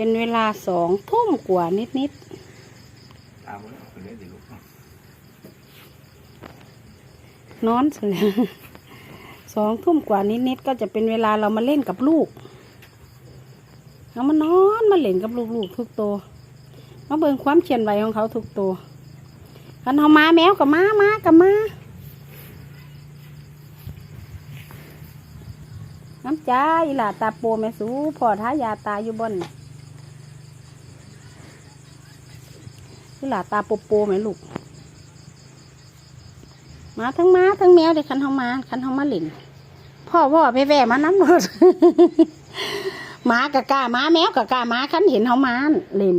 เป็นเวลาสองทุ่มกว่านิดนิดนเดี๋ยวลูกๆนอนเสสองทุ่มกว่านิดนิดๆก็จะเป็นเวลาเรามาเล่นกับลูกเอามานอนมาเล่นกับลูกๆทุกตัวมาเบิ่งความเชียนไหวของเขาทุกตัวคันเขามาแมวกับมามากับมาน้ำใจอีหลาตาโปแม่สูพอท้ายาตาอยู่บน หลาตาโปโปแม่ลูก มาทั้งม้าทั้งแมวเลยคันเขามาคันเขามาเล่นพ่อพ่อไปแว่มาน้ำรถหมากะกาหมาแมวกะกาหมาคันเห็นเขามาเล่น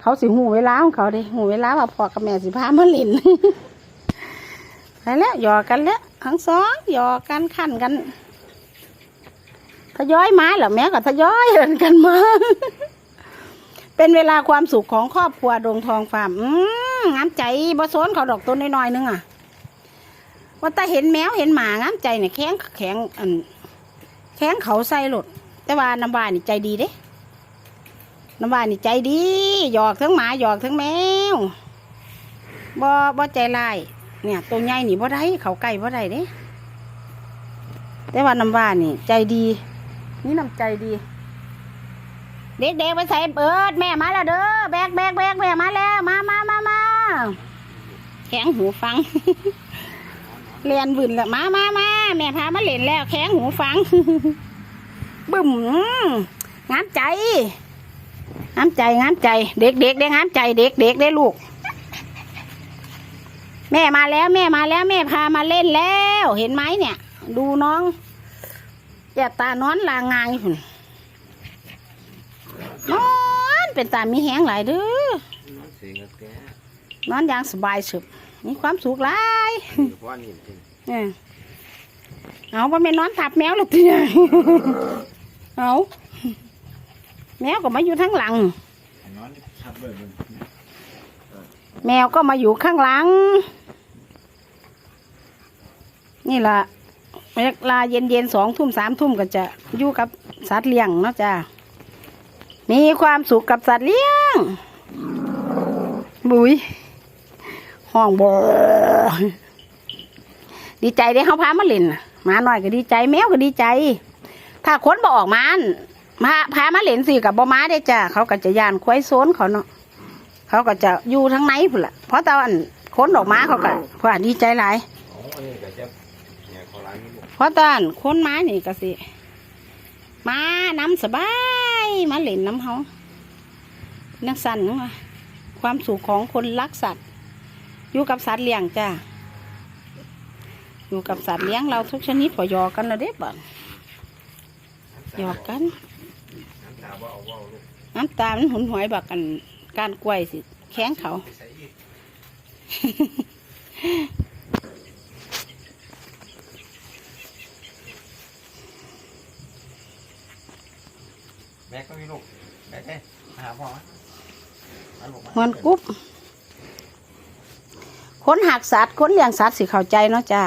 เขาสิหูเวลาของเขาเด้หูเวลาว่าพ่อกับแม่สิพามาเล่นไปแล้วหยอกกันแล้วทั้งสองหยอกกันขันกันทยอยไม้เหรอแม่ก็ทยอยเดินกันมา เป็นเวลาความสุขของครอบครัวดงทองฟาร์มอืมงามใจบ่สนเขาดอกต้นน้อยๆนึงอะว่าแต่เห็นแมวเห็นหมางามใจเนี่ยแข้งแข็งอันแข้งเขาใส่หลด แต่ว่าน้ำบานนี่ใจดีเด้น้ำบานนี่ใจดีหยอกทั้งหมาหยอกทั้งแมวบ่บ่ใจลายเนี่ยตัวใหญ่นี่บ่ได้เขาใกล้บ่ได้เด้แต่ว่าน้ำบานนี่ใจดี นี่น้ำใจดี เด็กๆไปใส่เปิดแม่มาแล้วเด้อแบกแบกแบกแม่มาแล้ว มามามามาแข็งหูฟังเรียนบุญละมามามาแม่พามาเล่นแล้ว แข้งหูฟัง บึ้มงามใจงามใจงามใจ เด็กเด็กได้งามใจ เด็กเด็กได้ลูก แม่มาแล้วแม่มาแล้ว แม่พามาเล่นแล้ว เห็นไหมเนี่ย ดูน้องอย่าตานอนลางงางอยู่พุ่นนอน เป็นตามีแหงหลายเด้อน้องเสียงกับแกนอนอย่างสบายสุดมีความสุขหลายเพราะว่านี่จริงเออเอาว่าแม่นอนทับแมวหรือเปล่าเอาแมวก็มาอยู่ข้างหลังนอนทับเลยมันแมวก็มาอยู่ข้างหลัง นี่ล่ะเวลาเย็นเย็นๆสองทุ่มสามทุ่มก็จะอยู่กับสัตว์เลี้ยงเนาะจ้า มีความสุขกับสัตว์เลี้ยง บุยห้องบอดีใจได้เขาพามาเล่นน่ะหมาหน่อยก็ดีใจแมวก็ดีใจ ถ้าคนบอออกมามาพามาเล่นสิกับบอม้าได้จ้าเขาก็จะยานควายโซนเขาเนาะเขาก็จะอยู่ทั้งในพุ่นละเพราะตอนค้นออกมาเขาก็เพราะดีใจหลายเนี่ยเขาร้านนี้ลูกเพราะตอนค้นมานี่ก็สิ มาน้ำสบาย มาเล่นน้ำเขานักสั่นเนะความสุขของคนรักสัตว์ อยู่กับสัตว์เลี้ยงจ้าอยู่กับสัตว์เลี้ยงเราทุกชนิดพอหยอกกันแล้วเด้บ่หยอกกันน้ำตาว่าเอาว่าลูกน้ำตามันหุนหวยบักกันการกล้วยสิ แข้งเขา ใส่อีก แบกก็มีลูกแบกได้หาพ่อมาลูกมันกุ๊บคนหักสัตว์คนเลี้ยงสัตว์สิเข้าใจเนาะจ้า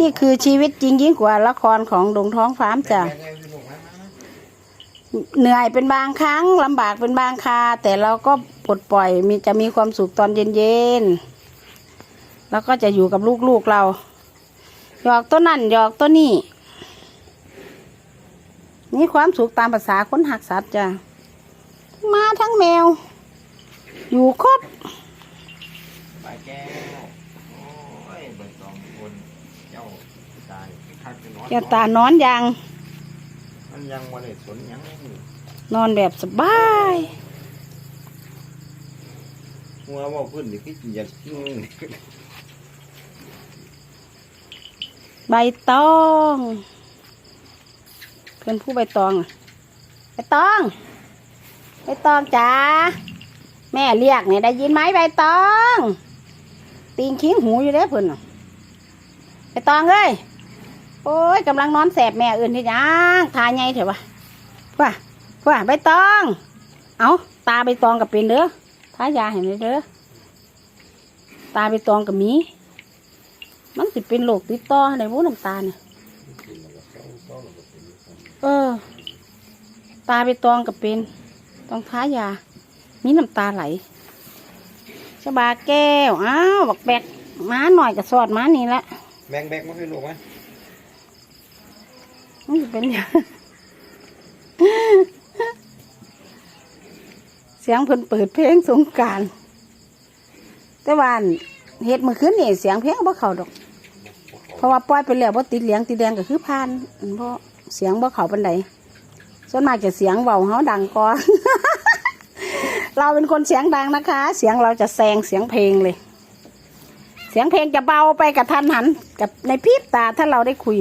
นี่คือชีวิตจริงยิ่งกว่าละครของดงท้องฟ้าร์มจ้ะ แบกได้ลูกมามาเหนื่อยเป็นบางครั้งลำบากเป็นบางคราแต่เราก็ปลดปล่อยมีจะมีความสุขตอนเย็นๆแล้วก็จะอยู่กับลูกๆเรา หยอกตัวนั่นหยอกตัวนี่ นี่ความสุขตามภาษาคนหักสัตว์จ้ะทั้งหมาทั้งแมว อยู่ครบปลาแก้วโอ้ยเบิดสองคนเจ้าตายคัดไปนอนแก้วตานอนอย่างมันยังวันเด็สนยังนอนแบบสบายหัวว่าพื้นนี่คืออยากกินใบตอง เพื่อนผู้ใบตองใบตองใบตองจ๋าแม่เรียกเนี่ยได้ยินไหมใบตอง ตีงคิ้งหูอยู่เด้เพื่อนใบตองเอ้ยโอ้ยกำลังนอนแสบแม่อื่นที่ยังทาไงเถอะวะว่าว่าใบตอง เอาตาใบตองกับเป็นเด้อทายาเห็นไหมเด้อตาใบตองกับมี มันสิเป็นโรคติดต่อในวูน้ำตาเนี่ย ออ ตาไปตองกับเป็นต้องท้ายา มีน้ำตาไหลชะบาแก้ว อ้าวบักแบกม้าหน่อยกับสอดม้านี่ละแบกแบกมาให้ลูกไหมมันจะเป็นหยังเสียงเพิ่นเปิดเพลงสงกรารแต่ว่าอั่นเฮ็ดเมื่อคืนนี่เสียงเพลงบ่เข้าดอก เพราะว่าปล่อยไปแล้วบ่ติดเหลียงติดแดงก็คือผ่านเพราะ เสียงบ่เขาปานใดส่วนมากจะเสียงเว้าเฮาดังกว่าเราเป็นคนเสียงดังนะคะ เสียงเราจะแซงเสียงเพลงเลย เสียงเพลงจะเบาไปกับทันหัน กับในพริบตาถ้าเราได้คุย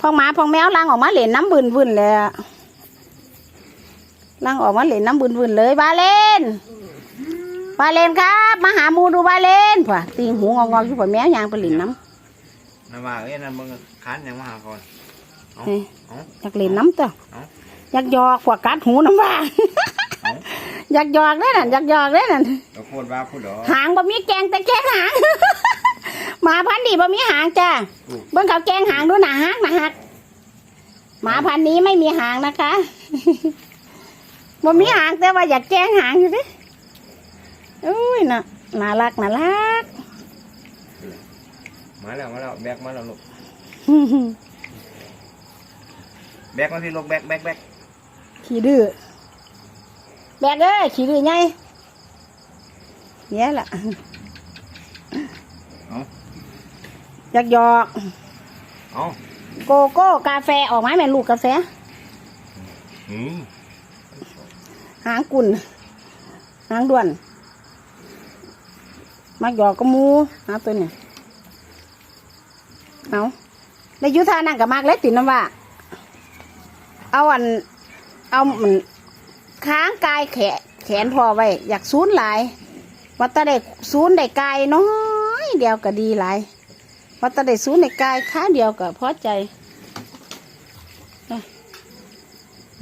พองหมาพองแมวลังออกมาเหล่นน้ำบืนบืนเลยลังออกมาเหล่นน้ำบืนบืนเลยบาเลนบาเลนครับมาหาหมูดูบาเลนผัวตีหูงองๆอยู่ผัวแมวยางไปเหล่นน้ำน้ำว่าเอ้ยนั่นมึงคันยังมาหาก่อน อาเฮ้ยเอาอยากเหล่นน้ำตัวเอาอยากหยอกผัวกัดหูน้ำว่าเอาอยากหยอกได้นั่นอยากหยอกได้นั่นเราพูดว่าพูดเหรอหางบ่มีแกงแต่แกงหางหมาพันธุ์นี้บ่มีหางจ้าอืมเบิ่งเขาแกงหางดูหนาฮักหนาฮักหมาพันธุ์นี้ไม่มีหางนะคะบ่มีหางแต่ว่าอยากแกงหางอยู่ดิอุ้ยน่ะน่ารักน่ารักมาแล้วมาแล้วแบกมาแล้วลูก แบกมาที่ลูกแบกแบกแบกขี้ดื้อแบกเอ้ยขี้ดื้อไงเนี่ยล่ะเอาอยากหยอกเอาโกโก้กาแฟออกไหมแม่ลูกกาแฟอืมหางกุ่นหางด่วน มักหยอกก็มูหาตัวเนี่ยเอาในยุทธานั่งกับมากเล็กติดน้ำว่า เอาอัน เอามันค้างกายแขนแขนพอไว้ อยากซูนหลายวัดตาได้ซูนได้กายน้อยเดียวก็ดีหลายวัดตาได้ซูนได้กายค้าเดียวก็พอใจ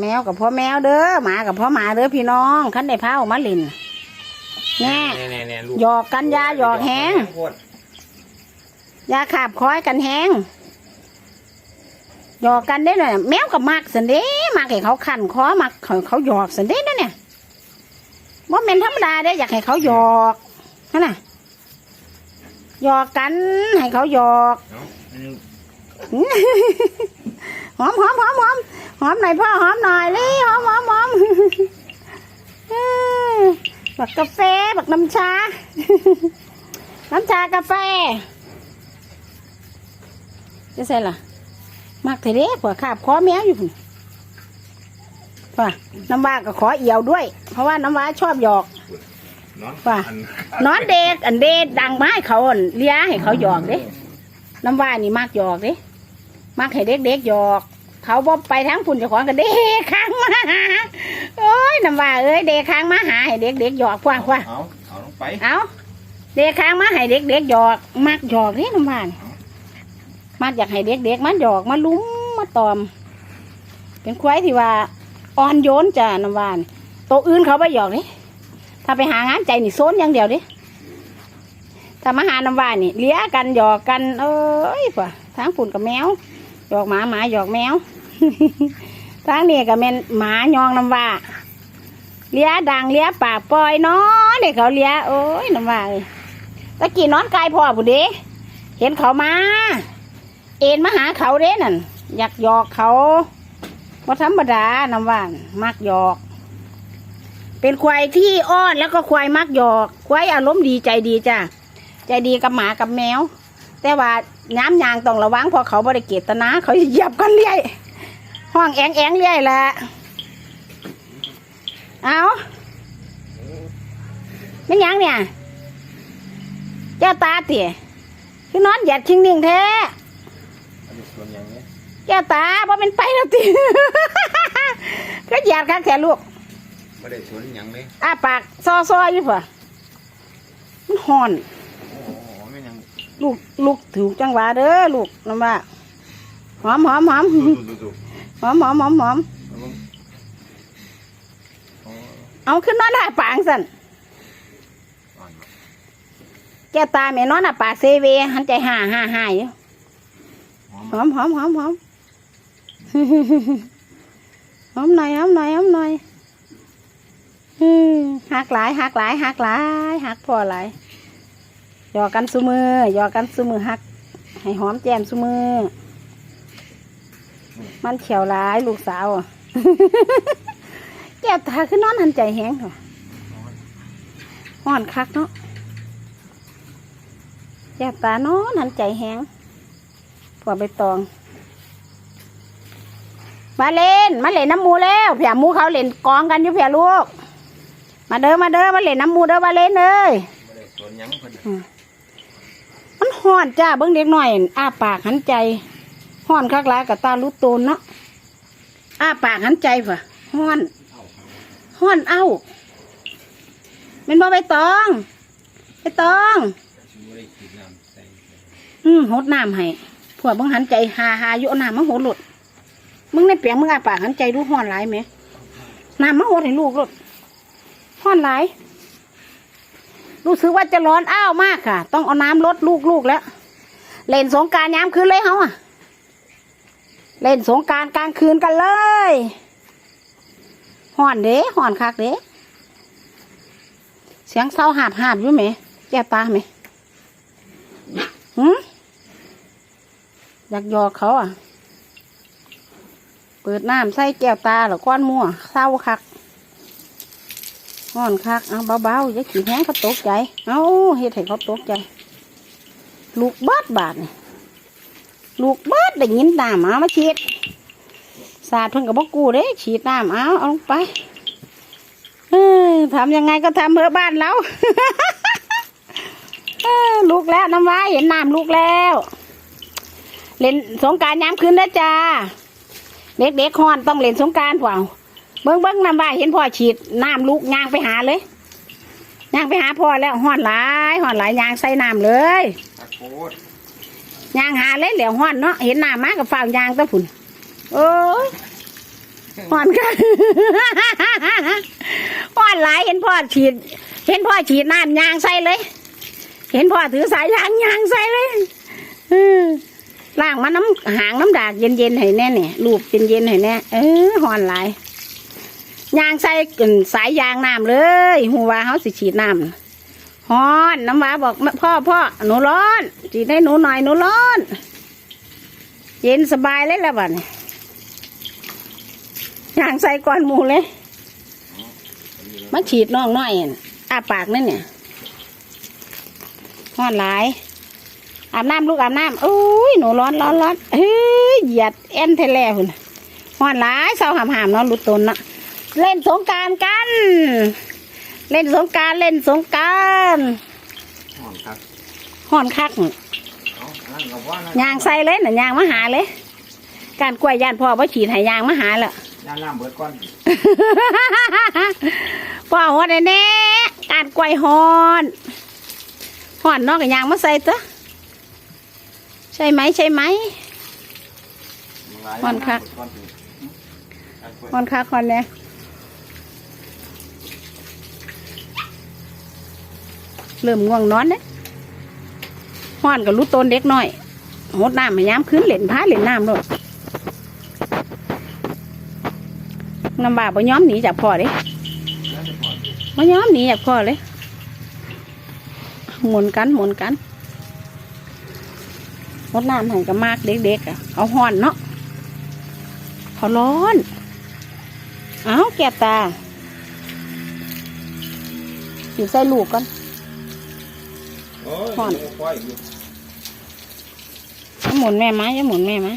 แมวกับพ่อแมวเด้อหมากับพ่อหมาเด้อพี่น้องขันได้พาออกมาเลินแน่แน่แน่แน่ลูกหยอกกันยาหยอกแหงโคตรยาขาบคอยกันแหง หยอกกันได้เลยแมวกับมักสันเด้มักให้เขาขันคอมักเขาเขาหยอกสันเด้นั่นเนี่ยว่าเป็นธรรมดาได้อยากให้เขาหยอกนั่นน่ะหยอกกันให้เขาหยอกหอมหอมหอมหอมหอมหน่อยพ่อหอมหน่อยเลยหอมหอมหอมบักกาแฟบักน้ำชา น้ำชากาแฟจะใส่ล่ะ มักเทเด้ผัวขาบคอแมวอยู่พุ่นป่ะน้ำว่าก็ขอเอี่ยวด้วย เพราะว่าน้ำว่าชอบหยอกนอนว่าอันนอนเด็กอันเด็กดังมาให้เขาอั่นเลี้ยให้เขาหยอกเด้น้ำว่านี่มากหยอกเด้มากให้เด็กเด็กๆหยอก เขาบ่ไปทั้งพุ่นเจ้าของกันเด็กค้างมาหาโอ้ยน้ำว่าเอ้ยเด็กค้างมาหาให้เด็กเด็กๆหยอกว่าว่าเอาเอาลงไปเอาเด็กค้างมาให้เด็กเด็กๆหยอกมักหยอกเด้น้ำว่านี่ มักอยากให้เด็กๆมันหยอกมาลุ้มมาตอม เป็นควายที่ว่าอ่อนโยนจ้ะน้ำว่านี่ตัวอื่นเขาไปหยอกนี่ถ้าไปหางานใจนี่โซนอย่างเดียวเดิถ้ามาหาน้ำว่านี่เลี้ยกันหยอกกัน เอ้ยป่ะทางฝุ่นกับแมวหยอกหมาหมาหยอกแมวทางนี่ก็เป็นหมายองน้ำว่าเลี้ยดังเลี้ยปากปล่อยนาะเด็กเขาเลี้ยโอ้ยน้ำว่าตะกี้นอนกายพ่อผู้เดเห็นเขามา เอ็นมาหาเขาเด้นั่นอยากหยอกเขาว่าธรรมดาน้ำว่านมักหยอก เป็นควายที่อ้อนแล้วก็ควายมักหยอก ควายอารมณ์ดีใจดีจ้ะใจดีกับหมากับแมว แต่ว่าน้ำยางต้องระวังพอเขาบริเกตนาเขาเหยียบกันเรื่อยห้องแองแองเรื่อยแหละเอาไม่ยังเนี่ย เจ้าตาเตี๋ยคือนอนหยัดชิงนิ่งแท้ อันนี้ส่วนอย่าง นี้เจ้าตาบ่เป็นไปแล้วติ ก็หยาดข้างแขนลูกไม่ได้ส่วนอย่างนี้อ้าปากซอซออยู่ป่ะมันห่อน โอ้โหไม่ยังลูกลูกถูกจังหวะเด้อลูกน้ำว่าหอมหอมหอมดูดูดูหอมหอมหอมหอมเอาลงโอ้เอาขึ้นนอนหน้าปางสันอ่อนเนอะแก้วตาแม่นอนหน้าปากเซเวหันใจห่าห่าห่าอยู่หอมหอมหอมหอมหอม หอมหน่อยหอมหน่อยหอมหน่อยหักหลายหักหลายหักหลายหักพอหลายหยอกกันซุมือหยอกกันซุมือหัก ให้หอมแก้มซุมือ มันเขียวหลายลูกสาวแก้วตาคือนอนหันใจแห้งห่อนคักเนาะแก้วตานอนหันใจแห้งพวกใบตอง มาเล่น มาเล่นน้ำมูแล้วเผียมูเขาเล่นกองกันอยู่เผียลูก มาเด้อมาเด้อมาเล่นน้ำมูเด้อมาเล่นเลยมันห่อนจ้าเบิ้งเด็กหน่อยอ้าปากหันใจห่อนคักหลายกับตาลุโตนเนาะอ้าปากหันใจป่ะห่อนห่อนเอ้าเป็นบ่ใบตองใบตองไม่ได้กินน้ำใส่อืมหดน้ำให้พวกมึงหันใจหาหาอยู่เอาน้ำมาหดหลุด มึงในเปียงมึงอาปากหันใจดูห่อนหลายไหมน้ำมาหดให้ลูกหลดห่อนหลายรู้สึกว่าจะร้อนอ้าวมากค่ะ ต้องเอาน้ำลดลูกๆแล้ว เล่นสงการย้ำคืนเลยเขาอะเล่นสงการกลางคืนกันเลยห่อนเด้ห่อนคักเด้เสียงเศร้าหาบหาบอยู่ไหมแก้ตาไหมหืมอยากยอกเขาอะ เปิดน้ำใส่แก้วตาหรือก้อนมั่วเศร้าคักห่อนคักเอาเบาๆอย่าขี้แห้งเขาตกใจ เอาเฮ็ดให้เขาตกใจ ลูกบิดบาทนี่ลูกบิดได้ยินน้ำเอามาฉีดสาดเพิ่นกับบอกกูเด้ฉีดน้ำเอาเอาลงไปเอ้ยทำยังไงก็ทำเพื่อบ้านเราลูกแล้วน้ำว้าเห็นน้ำลูกแล้ว เล่นสงการย้ำคืนนะจ้า เด็กๆฮอนต้องเล่นสงกรารเปล่าเบิ้งเบิ้งน้ำว้าเห็นพ่อฉีดน้ำลูกยางไปหาเลยยางไปหาพ่อแล้วฮอนหลายฮอนหลายยางใส่น้ำเลยตะโกดยางหาเลยเหลียวห้อนเนาะเห็นหน้ามากับฝ่าวยางตะผุนโอ้ยห้อนกันห้อนหลายเห็นพ่อฉีด เห็นพ่อฉีดน้ำยางใส่เลย เห็นพ่อถือสายยางยางใส่เลยเออล่างมาน้ำหางน้ำดากเย็นเย็นๆให้แน่เนี่ยรูปเย็นเย็นๆให้แน่เออหอนหลายยางใส่กึ่นสายยางน้ำเลยหูว่าเขาสิฉีดน้ำฮ้อนน้ำว้าบอกพ่อพ่อหนูร้อนจีได้หนูหน่อยหนูร้อน เย็นสบายเลยละบัดนี้ย่างใส่ก้อนหมูเลยมาฉีดน้องน้อยน่ะอาปากนั่นเนี่ยฮ้อนหลาย อาบน้ำลูกอาบน้ำอุ้ยหนูร้อนร้อนร้อนเฮ้ยเหยียดเอ็นเทแล่หุ่นฮ้อนหลายเศร้าหามหามๆเนอนรุดตนเนาะเล่นสงกรารกัน เล่นสงกรารเล่นสงกรารห่อนครับห่อนคักเอาอันนั่นก็ว่านะยางใส่เลยน่ะยางมาหาเลย การกล้วยยานพ่อพ่ฉีดให้ยางมาหาแล้วย่าน้ำเบิดก่อนพ่อฮอดแน่ๆการกล้วยฮอนฮอนเนอกกับยางมาใส่ตัว ใช่ไหมใช่ไหมห่อนคักฮอนคักฮอนเนี่ยเริ่มง่วงนอนเนี่ยฮอนกับรู้ต้นเด็กน้อยหดน้ำให้ยามขึ้นเหล่นพาเหล่นน้ำด้วยน้ำบาบ่ย้อมหนีจากพ่อเด้มาย้อมหนีจากพ่อเลยหมุนกันหมุนกัน รดน้ำให้กับมากเด็กๆอะเอาห่อนเนาะเขาร้อน เอาแก้ตาอยู่ใส่ลูกกันห่ห่ออนนค่อยอยู่อย่าหมุนแม่มาอย่าหมุนแม่มา